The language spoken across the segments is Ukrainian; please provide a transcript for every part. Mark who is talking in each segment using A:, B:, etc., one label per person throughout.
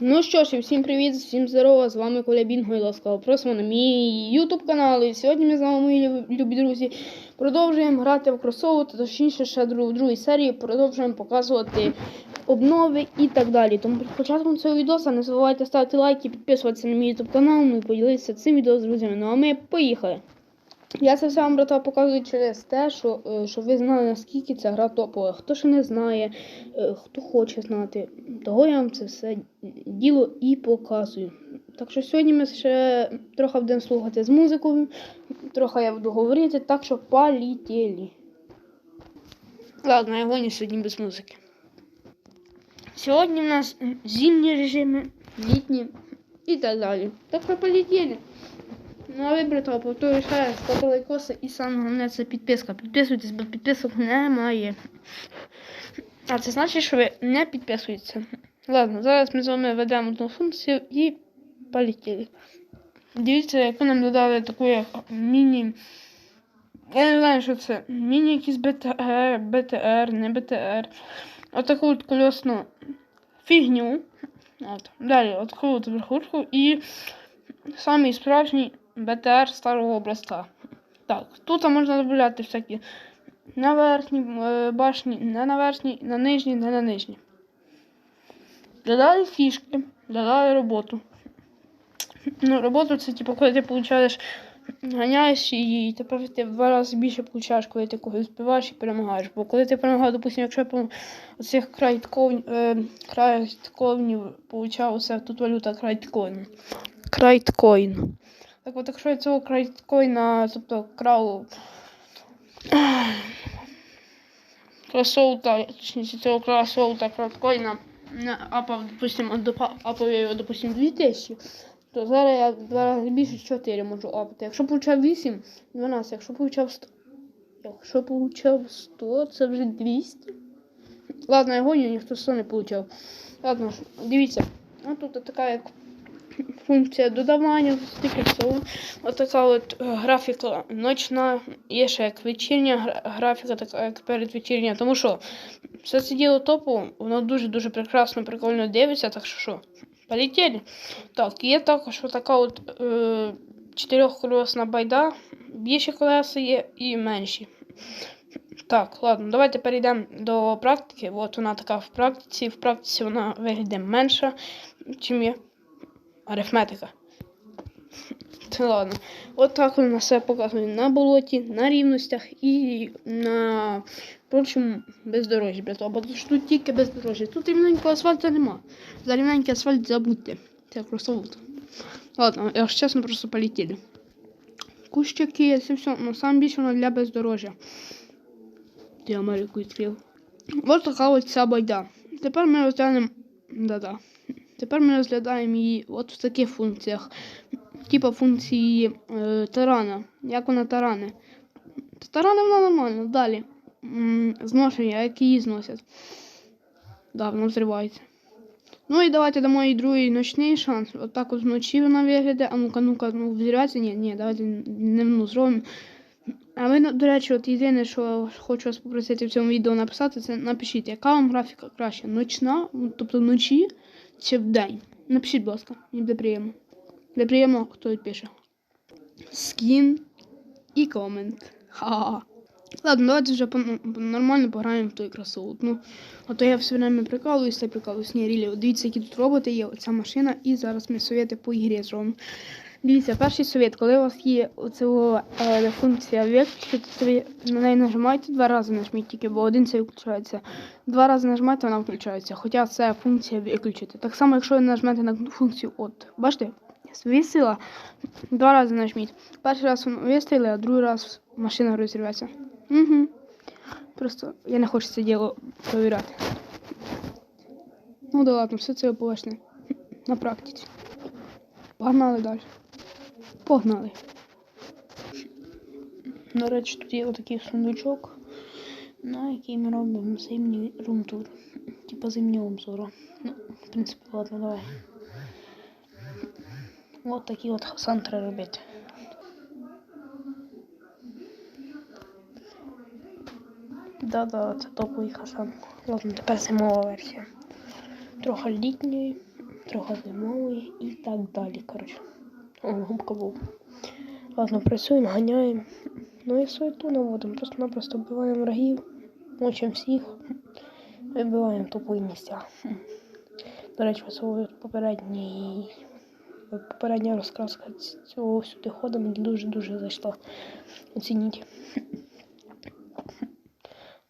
A: Ну що ж, і всім привіт, всім здорово, з вами Коля Бінго і ласкаво просимо на мій ютуб канал. І сьогодні ми з вами, мої любі друзі, продовжуємо грати в кросову, та точніше ще в другій серії продовжуємо показувати обнови і так далі. Тому перед початком цього відео не забувайте ставити лайки, підписуватися на мій ютуб канал, ну і поділитися цим відео з друзями. Ну а ми поїхали. Я це все вам, брата, показую через те, що, е, щоб ви знали, наскільки ця гра топова. Хто ще не знає, е, хто хоче знати, того я вам це все діло і показую. Так що сьогодні ми ще трохи будемо слухати з музикою, трохи я буду говорити, так що полетіли. Ладно, я гоню сьогодні без музики. Сьогодні в нас зимні режими, літні і так далі. Так що полетіли. Ну, а ви, братва, повторюю ще раз, ставте лайкоси і саме головне це підписка. Підписуйтесь, бо підписок немає. А це значить, що ви не підписуєтеся. Ладно, зараз ми з вами ведемо одну функцію і полетіли. Дивіться, яку нам додали таку як міні. Я не знаю, що це. Міні якийсь БТР, БТР, не БТР. Отаку от колесну фігню. От. Далі, от верхушку і самий справжній БТР старого образца. Так, тут можна додати всякі на верхній е, башні, не на верхній, на нижній, не на нижній. Додали фішки, додали роботу. Ну, роботу це типу, коли ти получаєш, ганяєш і тепер ти в два рази більше получаєш, коли ти когось збиваєш і перемагаєш. Бо коли ти перемагав, допустим, якщо я оцих крайтковнів, е, получав усе, тут валюта крайткоін. Крайткоін. Так от, якщо я цього крайткоїна, тобто крав кросоута, точніше цього кросоута крайткоїна, на апав, допустим, до апав я його, допустим, 2000, то зараз я два рази більше 4 можу апати. Якщо получав 8, 12, якщо получав 100, якщо получав 100, це вже 200. Ладно, я гоню, ніхто 100 не получав. Ладно, дивіться, а тут така як функція додавання стикерсу. Отака от е, графіка ночна, є ще як вечірня графіка, така як передвечірня. Тому що все це діло топу, воно дуже-дуже прекрасно, прикольно дивиться, так що що, полетіли. Так, є також така от е, байда, більші колеса є і менші. Так, ладно, давайте перейдемо до практики. От вона така в практиці. В практиці вона виглядає менша, чим є арифметика. Та ладно. От так вона все показує на болоті, на рівностях і на прочому бездорожжі. Бо тут тільки бездорожжя. Тут рівненького асфальту нема. За рівненький асфальт забудьте. Це кросовод. Ладно, я ж чесно просто полетіли. Кущаки, це все. Ну, саме більше воно для бездорожжя. Я Америку відкрив. Ось така ось ця байда. Тепер ми розглянемо. Да-да. Тепер ми розглядаємо її от в таких функціях. Типа функції е, тарана. Як вона таране? Таране вона нормально. Далі. Зношення, як її зносять. Да, воно взривається. Ну і давайте дамо їй другий ночний шанс. От так от вночі вона виглядає. А ну-ка, ну-ка, ну взірветься? Ні, ні, давайте не ну, зробимо. А ви, до речі, от єдине, що хочу вас попросити в цьому відео написати, це напишіть, яка вам графіка краще? Ночна, ну, тобто вночі чи вдень? Напишіть, будь ласка, мені буде приємно. Буде приємно, хто відпише. Скін і комент. Ха-ха. Ладно, давайте вже нормально пограємо в той кросовок. Ну, а то я все время прикалуюсь та прикалуюсь. Ні, рілі, дивіться, які тут роботи є, оця машина, і зараз ми совєти по ігрі зробимо. Дивіться, перший совет, коли у вас є оцього е, функція виключити, то ви на неї нажимаєте два рази нажміть тільки, бо один це виключається. Два рази нажмете, вона включається. Хоча це функція виключити. Так само, якщо ви нажмете на функцію от, бачите, висила, два рази нажміть. Перший раз воно вистріли, а другий раз машина розірветься. Угу. Просто я не хочу це діло перевіряти. Ну да ладно, все це ви побачите на практиці. Погнали далі. Погнали. До речі, тут є отакий сундучок, на який ми робимо зимній румтур. Типа зимнього обзору. Ну, в принципі, ладно, давай. От такий от хасан треба робити. Да-да, це топовий хасан. Ладно, тепер зимова версія. Трохи літньої.
B: трохи зимової і так далі. Коротше. О, губка був. Ладно, працюємо, ганяємо. Ну і суету наводимо. Просто-напросто вбиваємо врагів, мочимо всіх, вибиваємо тупої місця. До речі, попередній попередня розкраска цього сюди ходу мені дуже-дуже зайшла. Оцініть.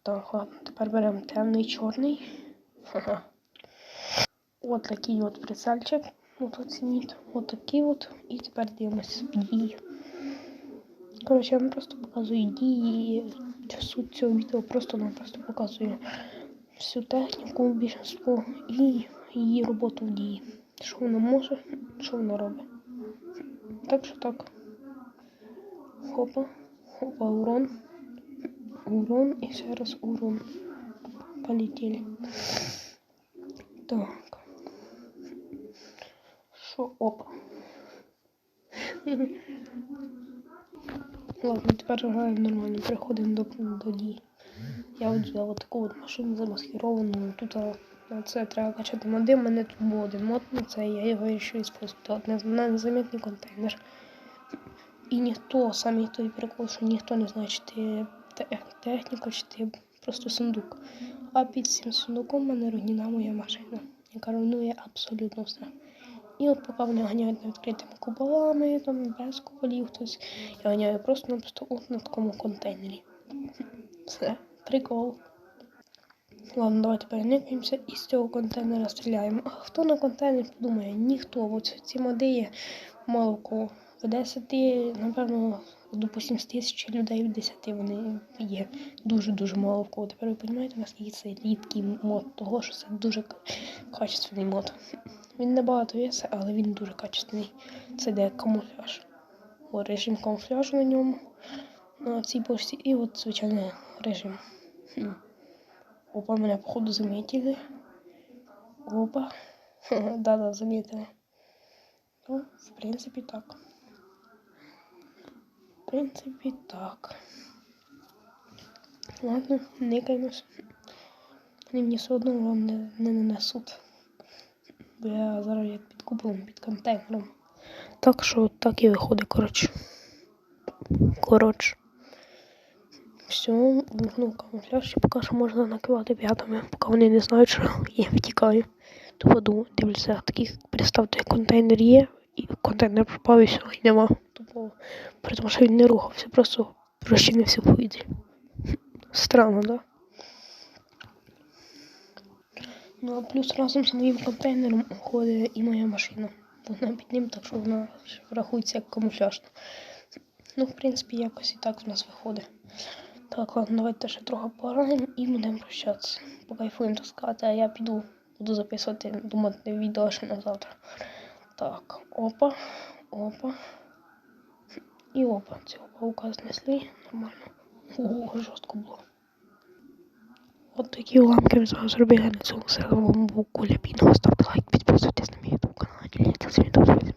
B: Так, ладно, тепер беремо темний чорний. Ха-ха. От такий от прицельчик. От оцініть. От такий от. І тепер дивимося дії. Коротше, я вам просто показую дії. Суть цього відео просто-напросто показую всю техніку, більшинство і її роботу в дії. Що вона може, що вона робить. Так що так. Хопа, хопа, урон. Урон і ще раз урон. Полетели. Так. Що, опа. Ладно, тепер граємо нормально, переходимо до, до. Я от взяла таку от машину замаскировану. Тут на це треба качати моди. У мене тут був один мод на це, я його вирішив використовувати на незамітний контейнер. І ніхто, саме той прикол, що ніхто не знає, чи ти техніка, чи ти просто сундук. А під цим сундуком в мене руйніна моя машина, яка руйнує абсолютно все. І от поки ганяють на відкритими куполами, там без куполів хтось, я ганяю просто-напросто на такому контейнері. Все, прикол. Ладно, давайте переникнемося і з цього контейнера стріляємо. А хто на контейнер подумає? Ніхто. Бо ці моди є мало кого. В 10, напевно, допустим, з тисячі людей в 10 вони є дуже-дуже мало в кого. Тепер ви розумієте, наскільки це рідкий мод, того, що це дуже качественний мод. Він набагато весе, але він дуже качественний. Це де камуфляж. О, режим камуфляжу на ньому на цій пошті. І от звичайний режим. Хм. Опа, мене походу замітили. Опа. Да-да, замітили. Ну, в принципі, так. В принципі, так. Ладно, никаємось. Вони мені все одно вам не, не нанесуть. Бо я зараз як під куполом, під контейнером. Так що так і виходить, коротше. Коротше. Все, вимкнув камуфляж, і поки що можна накивати п'ятами, поки вони не знають, що я втікаю. Тупо думаю, дивлюся, таких представте, контейнер є, і контейнер пропав і все, і нема. Тупо, при тому, що він не рухався, просто розчинився в повітрі. Странно, да? Ну а плюс разом з моїм контейнером ходить і моя машина. Вона під ним, так що вона рахується як камуфляжна. Ну, в принципі, якось і так в нас виходить. Так, ладно, давайте ще трохи пораємо і будемо прощатися. Покайфуємо так сказати, а я піду, буду записувати, думати відео ще на завтра. Так, опа, опа. І опа. Цього паука знесли. Нормально. Ого, жорстко було. От такі уламки ми з вами зробили на цьому сервовому був Коля Пінова. Ставте лайк, підписуйтесь на мій ютуб канал, діліться своїми друзями.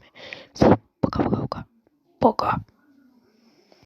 B: Всім пока-пока-пока. Пока.